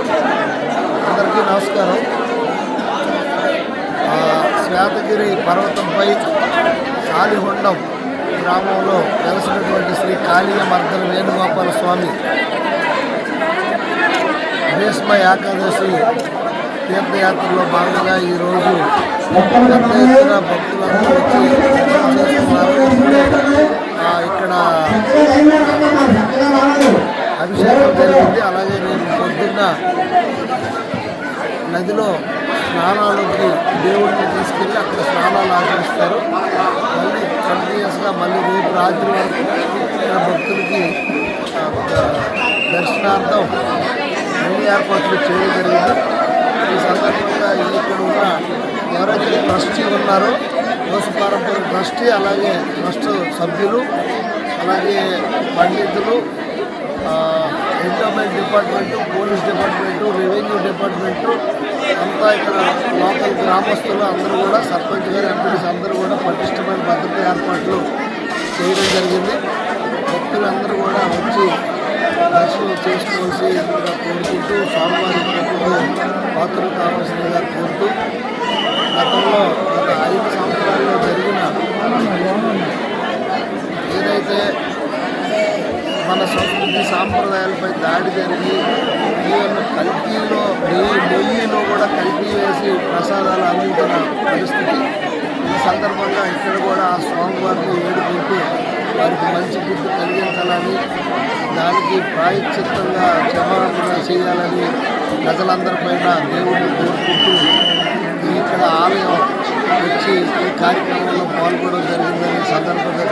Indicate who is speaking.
Speaker 1: అందరికీ నమస్కారం. ఆ, శ్వేతగిరి పర్వతంపై సాలిహొండం గ్రామంలో వెలసినటువంటి శ్రీ కాళీయ మర్దన వేణుగోపాల స్వామి భీష్మ ఏకాదశి తీర్థయాత్రలో భాగంగా ఈరోజు పెద్ద ఎత్తున భక్తులందరూ అభిషేకం అలాగే నేను పొద్దున్న నదిలో స్నానాలకి దేవుడిని తీసుకెళ్ళి అక్కడ స్నానాలు ఆచరిస్తారు. మళ్ళీ కంటిన్యూస్గా మళ్ళీ రేపు రాత్రి వరకు ఇక్కడ భక్తులకి దర్శనార్థం అన్ని ఏర్పాట్లు చేయడం జరిగింది. ఈ సందర్భంగా ఇక్కడ ఉన్న ఎవరైతే ట్రస్టీ ఉన్నారో వంశపారంపర్య ట్రస్టీ అలాగే ట్రస్ట్ సభ్యులు అలాగే పండితులు ఆ, department police department revenue department అంతా ఇక్కడ లోకల్ గ్రామస్తులు అందరూ కూడా సర్పంచ్ గారు ఎంపీడీస్ అందరూ కూడా పటిష్టమైన భద్రత ఏర్పాట్లు చేయడం జరిగింది. భక్తులందరూ కూడా వచ్చి దర్శనం చేసుకోవాల్సి కోరుకుంటూ స్వామివారి పాత్రలు కావాల్సిందిగా కోరుతూ గతంలో మన సంస్కృతి సాంప్రదాయాలపై దాడి జరిగి ఈవెన్ కల్తీలో నెయ్యి నెయ్యిలో కూడా కల్తీ వేసి ప్రసాదాలు అందించిన పరిస్థితి. ఈ సందర్భంగా ఇక్కడ కూడా ఆ స్వామివారిని వేడుకుంటూ వారికి మంచి బుద్ధి కలిగించాలని దానికి ప్రాయశ్చిత్తంగా క్షమాపణ చేయాలని ప్రజలందరిపైన దేవుడిని కోరుకుంటూ ఇక్కడ ఆలయం వచ్చి ఈ కార్యక్రమంలో పాల్గొనడం జరిగిందని సందర్భంగా